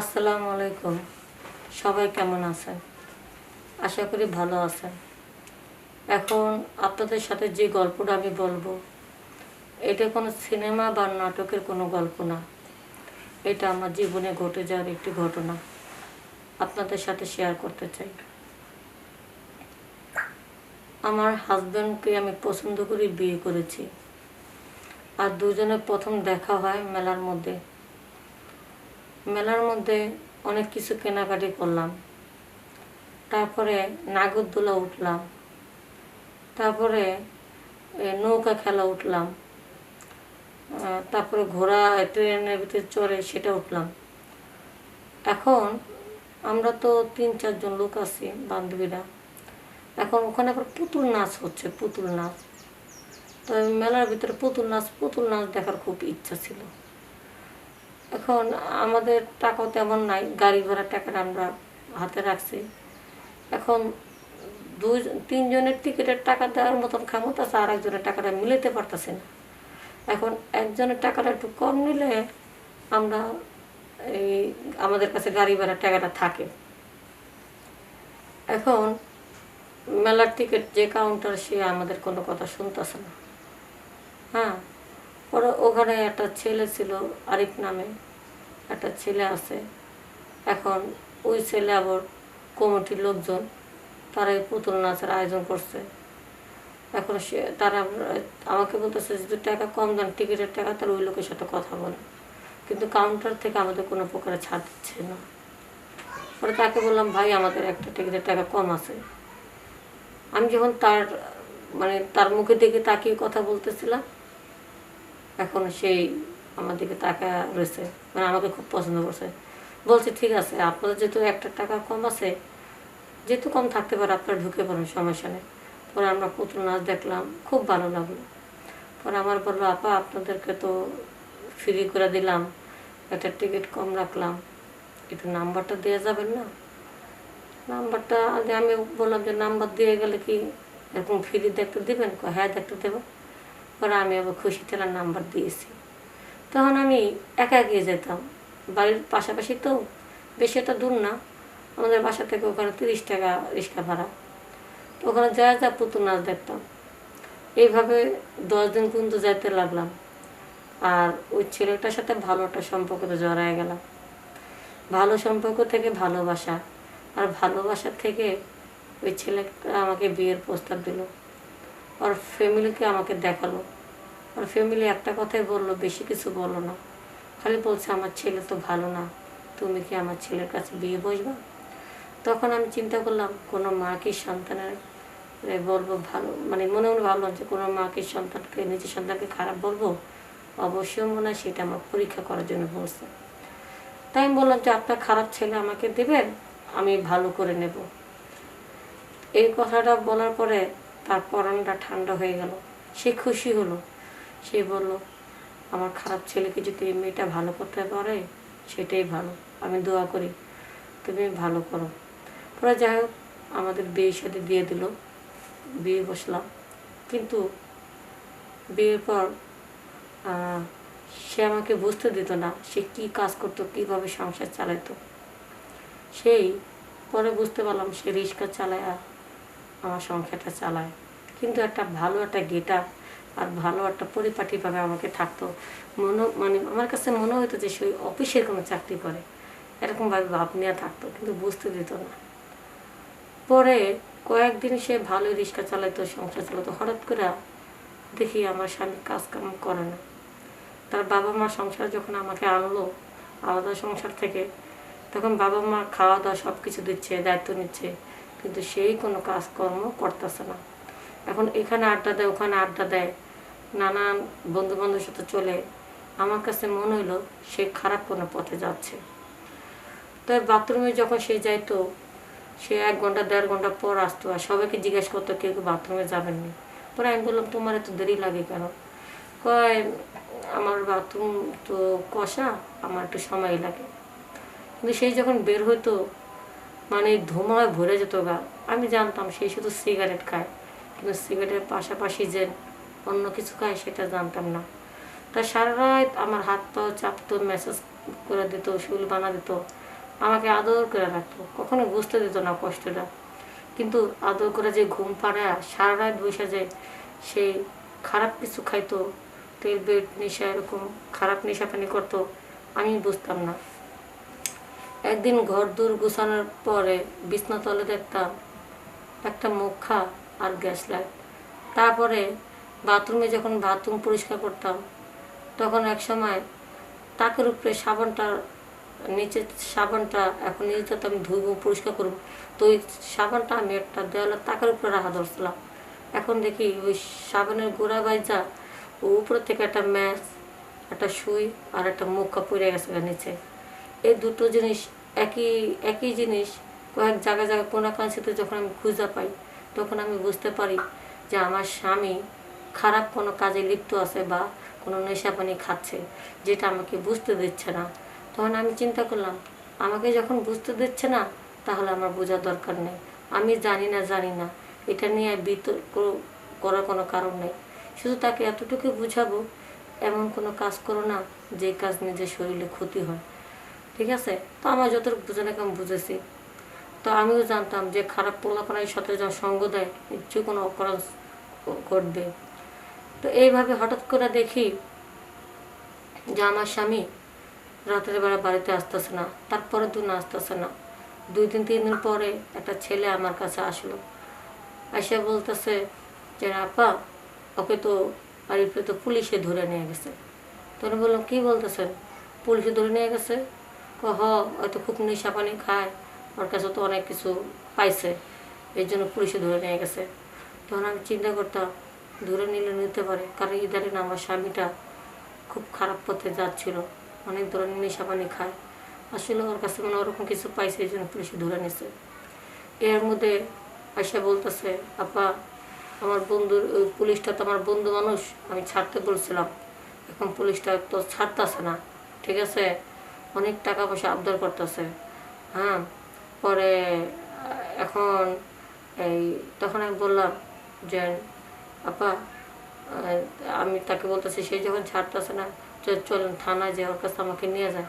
আসসালামু আলাইকুম। সবাই কেমন আছেন? আশা করি ভালো আছেন। এখন আপনাদের সাথে যে গল্পটা আমি বলব, এটা কোনো সিনেমা বা নাটকের কোনো গল্প না। এটা আমার জীবনে ঘটে যাওয়ার একটি ঘটনা। আপনাদের সাথে শেয়ার করতে চাই। আমার হাজব্যান্ডকে আমি পছন্দ করে বিয়ে করেছি। আর দুজনের প্রথম দেখা হয় মেলার মধ্যে। মেলার মধ্যে অনেক কিছু কেনাকাটি করলাম। তারপরে নাগরদোলা উঠলাম। তারপরে নৌকা খেলা উঠলাম। তারপরে ঘোড়া, ট্রেনের ভিতরে চড়ে সেটা উঠলাম। এখন আমরা তো তিন, চারজন লোক আছি, বান্ধবীরা। এখন ওখানে আবার পুতুল নাচ হচ্ছে, পুতুল নাচ। তো মেলার ভিতরে পুতুল নাচ পুতুল নাচ দেখার খুব ইচ্ছা ছিল। এখন আমাদের টাকাও তেমন নাই, গাড়ি ভাড়া টাকাটা আমরা হাতে রাখছি। এখন দুই, তিনজনের টিকিটের টাকা দেওয়ার মতন ক্ষমতা আছে আর একজনের টাকাটা মিলাতে পারতেছে না। এখন একজনের টাকাটা একটু কম নিলে আমরা এই আমাদের কাছে গাড়ি ভাড়া টাকাটা থাকে। এখন মেলার টিকিট যে কাউন্টার সে আমাদের কোনো কথা শুনতেছে না। হ্যাঁ ওরা ওখানে একটা ছেলে ছিল আরিফ নামে। একটা ছেলে আছে। এখন ওই ছেলে আবার কমিটির লোকজন, তারা এই পুতুল নাচের আয়োজন করছে। এখন সে, তারা আমাকে বলতেছে যদি টাকা কম দেন, টিকিটের টাকা, তাহলে ওই লোকের সাথে কথা বলে কিন্তু কাউন্টার থেকে আমাদের কোনো প্রকারে ছাড় দিচ্ছে না। পরে তাকে বললাম, ভাই, আমাদের একটা টিকিটের টাকা কম আছে। আমি যখন তার মানে তার মুখে দিকে তাকিয়ে কথা বলতেছিলাম, এখন সেই আমার দিকে তাকা রয়েছে। মানে আমাকে খুব পছন্দ করছে। বলছে, ঠিক আছে, আপনাদের যেহেতু একটা টাকা কম আছে, যেহেতু কম থাকতে পারে, আপনারা ঢুকে পড়েন সমস্যা নেই। পরে আমরা পুতুল নাচ দেখলাম, খুব ভালো লাগল। পরে আমার বলল, আপা, আপনাদেরকে তো ফ্রি করে দিলাম, একটা টিকিট কম রাখলাম। একটু নাম্বারটা দেওয়া যাবেন না? নাম্বারটা আগে আমি বললাম যে, নাম্বার দিয়ে গেলে কি এরকম ফ্রি দেখতে দেবেন? হ্যাঁ দেখতে দেবো। পরে আমি আবার খুশি না নাম্বার দিয়েছি। তখন আমি একা এগিয়ে যেতাম। বাড়ির পাশাপাশি তো বেশি একটা দূর না। আমাদের বাসা থেকে ওখানে তিরিশ টাকা রিক্সা ভাড়া। ওখানে যা যা পুতুল নাচ দেখতাম। এইভাবে দশ দিন পর্যন্ত যাইতে লাগলাম। আর ওই ছেলেটার সাথে ভালো একটা সম্পর্কতে জড়ায় গেলাম। ভালো সম্পর্ক থেকে ভালোবাসা। আর ভালোবাসা থেকে ওই ছেলেটা আমাকে বিয়ের প্রস্তাব দিল। ওর ফ্যামিলিকে আমাকে দেখাল। ওর ফ্যামিলি একটা কথাই বলল, বেশি কিছু বলো না। খালি বলছে, আমার ছেলে তো ভালো না, তুমি কি আমার ছেলের কাছে বিয়ে বসবা? তখন আমি চিন্তা করলাম, কোনো মা কি সন্তানের বলব ভালো মানে মনে মনে ভাবলাম যে কোনো মা কি সন্তানকে, নিজের সন্তানকে খারাপ বলব? অবশ্যই মনে হয় সেটা আমার পরীক্ষা করার জন্য বলছে। তাই আমি বললাম যে, আপনার খারাপ ছেলে আমাকে দেবেন আমি ভালো করে নেব। এই কথাটা বলার পরে তার পরনটা ঠান্ডা হয়ে গেল। সে খুশি হলো। সে বলল, আমার খারাপ ছেলেকে যদি মেয়েটা ভালো করতে পারে? সেটাই ভালো। আমি দোয়া করি, তুমি ভালো করো। পরে যাই হোক, আমাদের বিয়ের সাথে দিয়ে দিল। বিয়ে বসলাম। কিন্তু বিয়ের পর সে আমাকে বুঝতে দিত না সে কি কাজ করতো, কীভাবে সংসার চালাতো সেই পরে বুঝতে পারলাম সে রিক্সা চালায় আর আমার সংসারটা চালায়। কিন্তু একটা ভালো একটা গেটার আর ভালো একটা পরিপাটিভাবে আমাকে থাকতো। মনে মানে আমার কাছে মনে হতো যে সে অফিসের কোনো চাকরি করে। এরকমভাবে ভাব নেওয়া থাকতো, কিন্তু বুঝতে দিত না। পরে কয়েকদিন সে ভালো রিক্সা চালাইতো, সংসার চালাতো। হঠাৎ করে দেখি আমার স্বামী কাজ কাম করে না। তার বাবা মা সংসার যখন আমাকে আনলো, আলাদা সংসার থেকে, তখন বাবা মা খাওয়া দাওয়া সব কিছু দিচ্ছে, দায়িত্ব নিচ্ছে, কিন্তু সেই কোনো কাজকর্ম করতেছে না। এখন এখানে আড্ডা দেয়, ওখানে আড্ডা দেয়। নানান বন্ধু বান্ধবের সাথে চলে আমার কাছে মনে হলো সে খারাপ কোনো পথে যাচ্ছে। তাই বাথরুমে যখন সে যাইতো, সে এক ঘণ্টা, দেড় ঘণ্টা পর আসতো আর সবাইকে জিজ্ঞেস করতো, কেউ কেউ বাথরুমে যাবেন না? পরে আমি বললাম, তোমার এত দেরি লাগে কেন? কয়, আমার বাথরুম তো কষা, আমার একটু সময় লাগে। কিন্তু সেই যখন বের হইতো মানে ধোঁয়ায় ভরে যেত গা। আমি জানতাম সেই শুধু সিগারেট খায়, কিন্তু সিগারেটের পাশাপাশি যে অন্য কিছু খায় সেটা জানতাম না। তা সারা রাত আমার হাত পাও চাপতো মেসেজ করে দিত শুল বানা দিত, আমাকে আদর করে রাখতো। কখনো বুঝতে দিত না কষ্টটা। কিন্তু আদর করে যে ঘুম পাড়া সারা রাত বসে যায় সেই খারাপ কিছু খাইতো, তেল বেড নেশা, এরকম খারাপ নেশা পানি করতো, আমি বুঝতাম না। একদিন ঘর দূর গুছানোর পরে বিছনা তলে দেখতাম একটা মুখা আর গ্যাস লাইট তারপরে বাথরুমে যখন বাথরুম পরিষ্কার করতাম, তখন এক সময় তাকের উপরে সাবানটা নিচে, সাবানটা এখন তো আমি ধুইব, পরিষ্কার করব। তো ওই সাবানটা আমি একটা দেওয়ালের তাকের উপরে রাখা ধরছিলাম। এখন দেখি ওই সাবানের গোড়া বাইজা ও উপর থেকে একটা ম্যাচ, একটা সুই আর একটা মুখা পড়ে গেছে নিচে। এই দুটো জিনিস একই একই জিনিস কয়েক জায়গায় জায়গায় কোনো কোনাকাঙ্ক্ষিতে যখন আমি খুঁজে পাই, তখন আমি বুঝতে পারি যে আমার স্বামী খারাপ কোনো কাজে লিপ্ত আছে বা কোনো নেশা পানি খাচ্ছে, যেটা আমাকে বুঝতে দিচ্ছে না। তখন আমি চিন্তা করলাম, আমাকে যখন বুঝতে দিচ্ছে না, তাহলে আমার বোঝার দরকার নেই। আমি জানি না জানি না। এটা নিয়ে বিতর্ক করার কোনো কারণ নেই। শুধু তাকে এতটুকু বুঝাবো, এমন কোনো কাজ করো না, যে কাজ নিজের শরীরে ক্ষতি হয়। ঠিক আছে? তো আমার যতটুকু বোঝানোকে আমি বুঝেছি। তো আমিও জানতাম যে খারাপ পোলাপানার সাথে যখন সঙ্গ দেয়, নিশ্চয়ই কোনো অপরাধ ঘটবে। তো এইভাবে হঠাৎ করে দেখি যে আমার স্বামী রাতের বেলা বাড়িতে আসতেছে না তারপরে দিন আসতেছে না। দুই দিন, তিন দিন পরে একটা ছেলে আমার কাছে আসলো। এসে বলতেছে যে, আপা, ওকে তো বাড়িতে তো পুলিশে ধরে নিয়ে গেছে। তখন বললাম, কি বলতেছেন? পুলিশে ধরে নিয়ে গেছে? ক হ হয়তো খুব নেশা পানি খায়, ওর কাছে তো অনেক কিছু পাইছে এই জন্য পুলিশে ধরে নিয়ে গেছে। তখন আমি চিন্তা করতাম ধরে নিলে নিতে পারে। কারণ ইদারিন আমার স্বামীটা খুব খারাপ পথে যাচ্ছিল। অনেক ধরনের নেশা পানি খায়। আসলে ওর কাছে মানে ওরকম কিছু পাইছে এই জন্য পুলিশে ধরে নিছে। এর মধ্যে আয়সা বলতেছে, আপা, আমার বন্ধুর ওই পুলিশটা তো আমার বন্ধু মানুষ, আমি ছাড়তে বলছিলাম। এখন পুলিশটা তো ছাড়তেছে না। ঠিক আছে? অনেক টাকা পয়সা আবদার করতেছে। হ্যাঁ পরে, এখন এই, তখন আমি বললাম যে আপা আমি তাকে বলতেছি, সে যখন ছাড়তেছে না চলেন থানায় যে ওর কাছে আমাকে নিয়ে যায়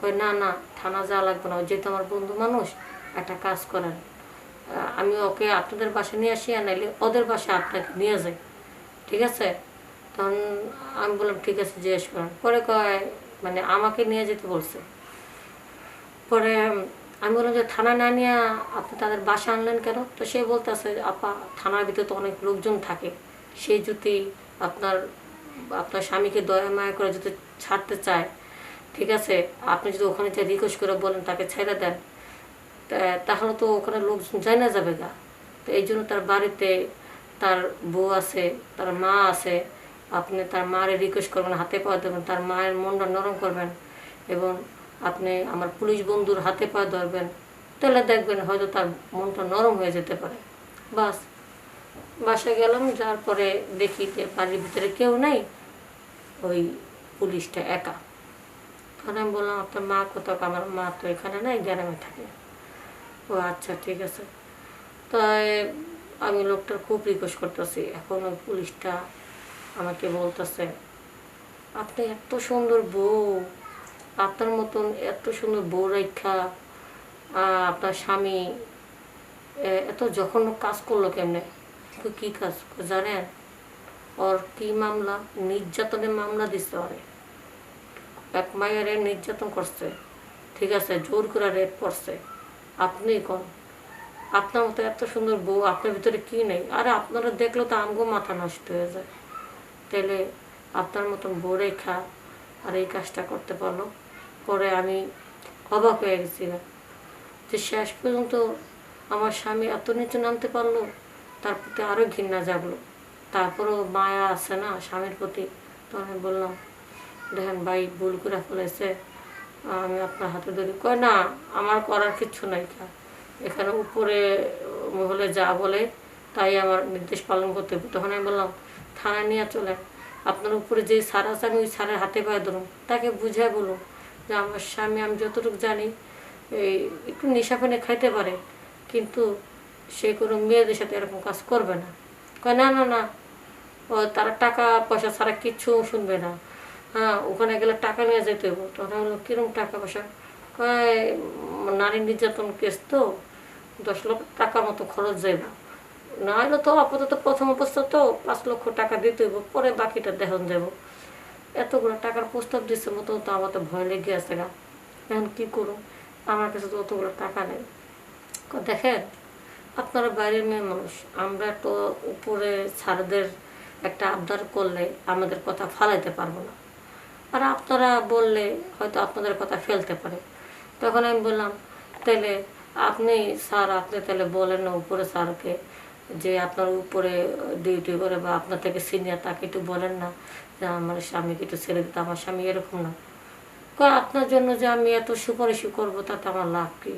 কই, না না থানা যাওয়া লাগবে না যেহেতু আমার বন্ধু মানুষ, একটা কাজ করেন। আমি ওকে আপনাদের বাসায় নিয়ে আসি, আর নাইলে ওদের বাসায় আপনাকে নিয়ে যাই। ঠিক আছে? তখন আমি বললাম, ঠিক আছে, জিজ্ঞেস করেন। পরে কয় মানে আমাকে নিয়ে যেতে বলছে। পরে আমি বললাম যে, থানা না নিয়ে আপনি তাদের বাসা আনলেন কেন? তো সে বলতেছে, আপা, থানার ভিতরে তো অনেক লোকজন থাকে। সে যদি আপনার আপনার স্বামীকে দয়া মায়া করে যদি ছাড়তে চায়, ঠিক আছে, আপনি যদি ওখানে যে রিকোয়েস্ট করে বলেন, তাকে ছেড়ে দেন তাহলে তো ওখানে লোকজন যায় না যাবে গা। তো এই জন্য তার বাড়িতে তার বউ আছে, তার মা আছে, আপনি তার মারে রিকোয়েস্ট করবেন, হাতে পাওয়া দেবেন, তার মায়ের মনটা নরম করবেন এবং আপনি আমার পুলিশ বন্ধুর হাতে পা ধরবেন, তাহলে দেখবেন হয়তো তার মনটা নরম হয়ে যেতে পারে। বাস, বাসায় গেলাম যার পরে দেখি যে বাড়ির ভিতরে কেউ নেই, ওই পুলিশটা একা। তখন আমি বললাম, আপনার মা কোথাও? আমার মা তো এখানে নাই, গ্রামে থাকে। ও আচ্ছা ঠিক আছে। তাই আমি লোকটার খুব রিকোয়েস্ট করতেছি, এখন ওই পুলিশটা আমাকে বলতেছে, আপনি এত সুন্দর বউ আপনার মতন এত সুন্দর বউ রেখা আপনার স্বামী এত জঘন্য কাজ করল কেমনে? কী কাজ জানেন? ওর কি মামলা? নির্যাতনের মামলা দিচ্ছে ওরে। এক মায়ের নির্যাতন করছে। ঠিক আছে, জোর করে রেপ করছে। আপনি কোন? আপনার মতো এত সুন্দর বউ আপনার ভিতরে কি নেই? আরে আপনারা দেখলে তো আমগো মাথা নষ্ট হয়ে যায়। তাহলে আপনার মতন বউ রেখা আর এই কাজটা করতে পারল? পরে আমি অবাক হয়ে গেছিলাম যে শেষ পর্যন্ত আমার স্বামী এত নিচে নামতে পারল, তার প্রতি আরও ঘৃণা জাগলো। তারপরেও মায়া আছে না স্বামীর প্রতি? তখন আমি বললাম, দেখেন ভাই, ভুল করে ফেলেছে। আমি আপনার হাতে ধরি। কয়, না, আমার করার কিচ্ছু নাই এখানে উপরে মহলে যা বলে, তাই আমার নির্দেশ পালন করতে হবে। তখন আমি বললাম, থানায় নিয়ে চলে আপনার উপরে যে সার আছে, আমি ওই সারের হাতে পায়ে ধরুন। তাকে বুঝায় বলুন। যে আমার স্বামী, আমি যতটুকু জানি, এই একটু নেশা পানি খাইতে পারে, কিন্তু সে কোনো মেয়েদের সাথে এরকম কাজ করবে না। কয়, না না না, ও তারা টাকা পয়সা ছাড়া কিচ্ছু শুনবে না। হ্যাঁ ওখানে গেলে টাকা নিয়ে যেতে হবে। তখন হলো কিরম টাকা পয়সা? কয়, নারী নির্যাতন কেস তো, দশ লক্ষ টাকার মতো খরচ যাইব না। না হলে তো আপাতত প্রথম অবস্থা তো পাঁচ লক্ষ টাকা দিতে হইব, পরে বাকিটা দেখন যাব এতগুলো টাকার প্রস্তাব দিচ্ছে মতো তো আমার তো ভয় লেগে আছে গা। এখন কী করুন আমার কাছে তো অতগুলো টাকা নেই। দেখেন, আপনারা বাইরের মেয়ে মানুষ, আমরা তো উপরে ছাড়দের একটা আবদার করলে আমাদের কথা ফালাইতে পারব না। আর আপনারা বললে হয়তো আপনাদের কথা ফেলতে পারে। তখন আমি বললাম তাহলে আপনি, স্যার, আপনি তাহলে বলেন না উপরে স্যারকে যে আপনার উপরে ডিউটি করে বা আপনার থেকে সিনিয়র তাকে একটু বলেন না যে আমার স্বামীকে একটু ছেড়ে দিতে, আমার স্বামী এরকম না। আপনার জন্য যে আমি এত সুপারিশ করব তাতে আমার লাভ কী?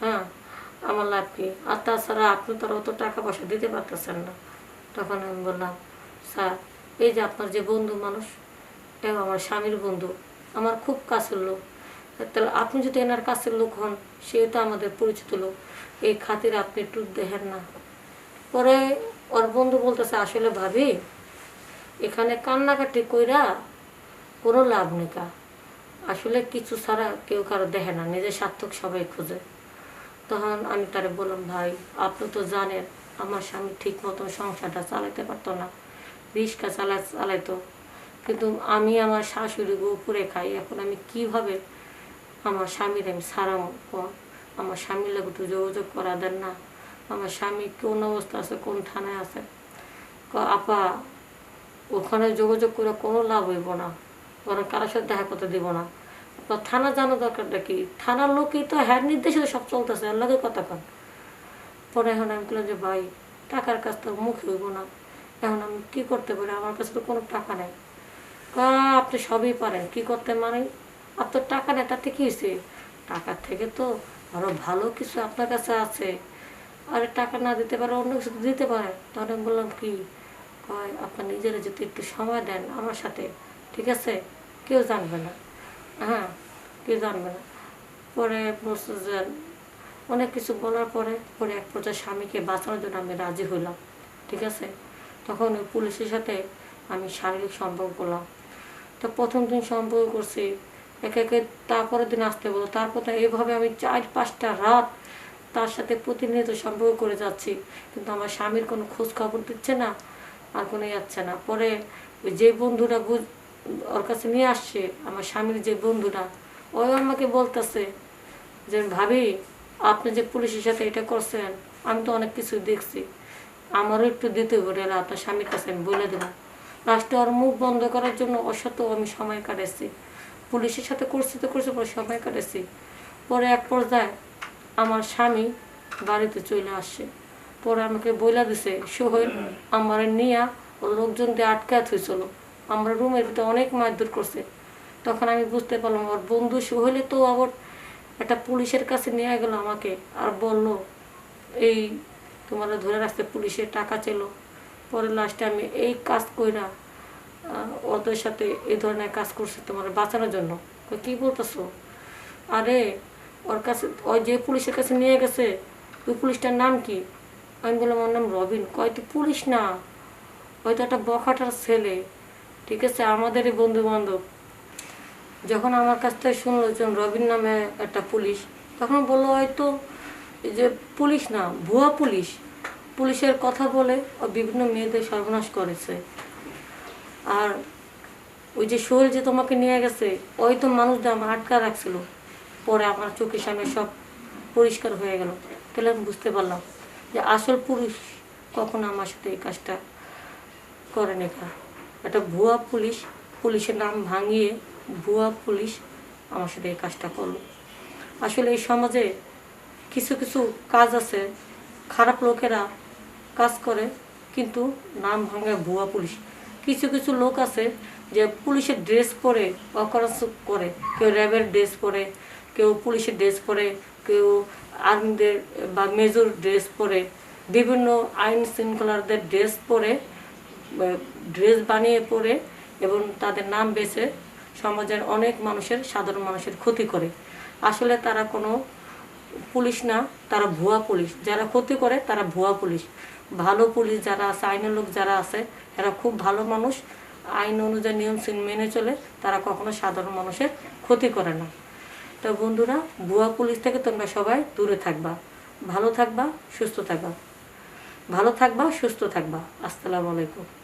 হ্যাঁ আমার লাভ কি? আর তাছাড়া আপনি তো অত টাকা পয়সা দিতে পারতেছেন না। তখন আমি বললাম, স্যার, এই যে আপনার যে বন্ধু মানুষ, এও আমার স্বামীর বন্ধু, আমার খুব কাছের লোক। তাহলে আপনি যদি এনার কাছের লোক হন, সেও তো আমাদের পরিচিত লোক। এই খাতির আপনি একটু দেখেন না। পরে ওর বন্ধু বলতেছে, আসলে ভাবি, এখানে কান্নাকাটি কইরা কোনো লাভ নেই কা। আসলে কিছু ছাড়া কেউ কারও দেখে না, নিজের সার্থক সবাই খোঁজে। তখন আমি তারে বললাম, ভাই, আপনি তো জানেন, আমার স্বামী ঠিক মতো সংসারটা চালাতে পারতো না, রিক্সা চালা, চালাইতো। কিন্তু আমি আমার শাশুড়ি উপরে খাই, এখন আমি কীভাবে আমার স্বামীর আমি সারাম আমার স্বামীর লোক একটু যোগাযোগ করা দেন না। আমার স্বামী কোন অবস্থা আছে, কোন থানায় আছে? আপা, ওখানে যোগাযোগ করে কোনো লাভ হইব না। বরং কারোর সাথে দেখা করতে দিব না। তো থানা জানা দরকারটা কি? থানার লোকই তো হ্যার নির্দেশে সব চলতেছে আর কথা কন। পরে এখন আমি বললাম যে, ভাই, টাকার কাজ তো মুখে হইব না। এখন আমি কি করতে পারি? আমার কাছে তো কোনো টাকা নেই। আপনি সবই পারেন। কি করতে মানে? আপনার টাকা নেই, তাতে কি হয়েছে টাকার থেকে তো আরও ভালো কিছু আপনার কাছে আছে। আরে টাকা না দিতে পারে, অন্য কিছু দিতে পারে তখন আমি বললাম কি? কয়, আপনার নিজেরা যদি একটু সময় দেন আমার সাথে, ঠিক আছে? কেউ জানবে না। হ্যাঁ কেউ জানবে না। পরে বলছে যে, অনেক কিছু বলার পরে পরে এক পর্যায়ে স্বামীকে বাঁচানোর জন্য আমি রাজি হইলাম, ঠিক আছে? তখন ওই পুলিশের সাথে আমি শারীরিক সম্পর্ক করলাম। তো প্রথম দিন সম্পর্ক করছি, একে একে তারপরের দিন আসতে বলো তারপর তো এইভাবে আমি চার পাঁচটা রাত তার সাথে প্রতিনিয়ত সম্পর্ক করে যাচ্ছি। কিন্তু আমার স্বামীর কোনো খোঁজ খবর দিচ্ছে না, আর কোনো যাচ্ছে না। পরে যে বন্ধুরা ওর কাছে নিয়ে আসছে, আমার স্বামীর যে বন্ধুরা ওই আমাকে বলতেছে যে, ভাবি, আপনি যে পুলিশের সাথে এটা করছেন, আমি তো অনেক কিছু দেখছি। আমারও একটু দিতে হবে আপনার স্বামীর কাছে আমি বলে দেবো। লাস্টে ওর মুখ বন্ধ করার জন্য সাথেও আমি সময় কাটাইছি। পুলিশের সাথে করছি তো করছি, পরে সময় কাটাইছি। পরে এক পর্যায়ে আমার স্বামী বাড়িতে চলে আসছে পরে আমাকে বইলা দিছে সোহেল আমার নিয়া ও লোকজন দিয়ে আটকাত হয়েছিল আমরা রুমের ভিতরে অনেক মারধর করছে। তখন আমি বুঝতে পারলাম, ওর বন্ধু সোহেলে তো আবার একটা পুলিশের কাছে নিয়ে গেল আমাকে। আর বলল, এই তোমার ধরে রাখতে পুলিশের টাকা চেল পরে লাস্টে আমি এই কাজ কইরা ওদের সাথে এই ধরনের কাজ করছে তোমার বাঁচানোর জন্য। কি বলতেছো? আরে ওর কাছে, ওই যে পুলিশের কাছে নিয়ে গেছে, ওই পুলিশটার নাম কি? আমি বললাম, ওর নাম রবিন। কয়, তুই পুলিশ না, ওই তো একটা বখাটার ছেলে, ঠিক আছে? আমাদেরই বন্ধু বান্ধব যখন আমার কাছ থেকে শুনলো যে রবিন নামে একটা পুলিশ, তখন বলল হয়তো যে পুলিশ না, ভুয়া পুলিশ। পুলিশের কথা বলে ও বিভিন্ন মেয়েদের সর্বনাশ করেছে। আর ওই যে শরীর যে তোমাকে নিয়ে গেছে, ওই তো মানুষদের আমার আটকা রাখছিল। পরে আমার চোখের সামনে সব পরিষ্কার হয়ে গেল। তাহলে আমি বুঝতে পারলাম যে আসল পুরুষ কখনো আমার সাথে এই কাজটা করে নেখা একটা ভুয়া পুলিশ, পুলিশের নাম ভাঙিয়ে ভুয়া পুলিশ আমার সাথে এই কাজটা করল। আসলে এই সমাজে কিছু কিছু কাজ আছে, খারাপ লোকেরা কাজ করে, কিন্তু নাম ভাঙে ভুয়া পুলিশ। কিছু কিছু লোক আছে যে পুলিশের ড্রেস পরে অকরাচ করে, কেউ র্যাবের ড্রেস পরে কেউ পুলিশের ড্রেস পরে, কেউ আর্মিদের বা মেজর ড্রেস পরে, বিভিন্ন আইন শৃঙ্খলারদের ড্রেস পরে ড্রেস বানিয়ে পরে এবং তাদের নাম বেছে সমাজের অনেক মানুষের, সাধারণ মানুষের ক্ষতি করে। আসলে তারা কোনো পুলিশ না, তারা ভুয়া পুলিশ। যারা ক্ষতি করে, তারা ভুয়া পুলিশ। ভালো পুলিশ যারা আছে, আইনের লোক যারা আছে, এরা খুব ভালো মানুষ। আইন অনুযায়ী নিয়ম মেনে চলে, তারা কখনো সাধারণ মানুষের ক্ষতি করে না। তা বন্ধুরা, ভুয়া পুলিশ থেকে তোমরা সবাই দূরে থাকবা। ভালো থাকবা, সুস্থ থাকবা। ভালো থাকবা, সুস্থ থাকবা। আসসালামু আলাইকুম।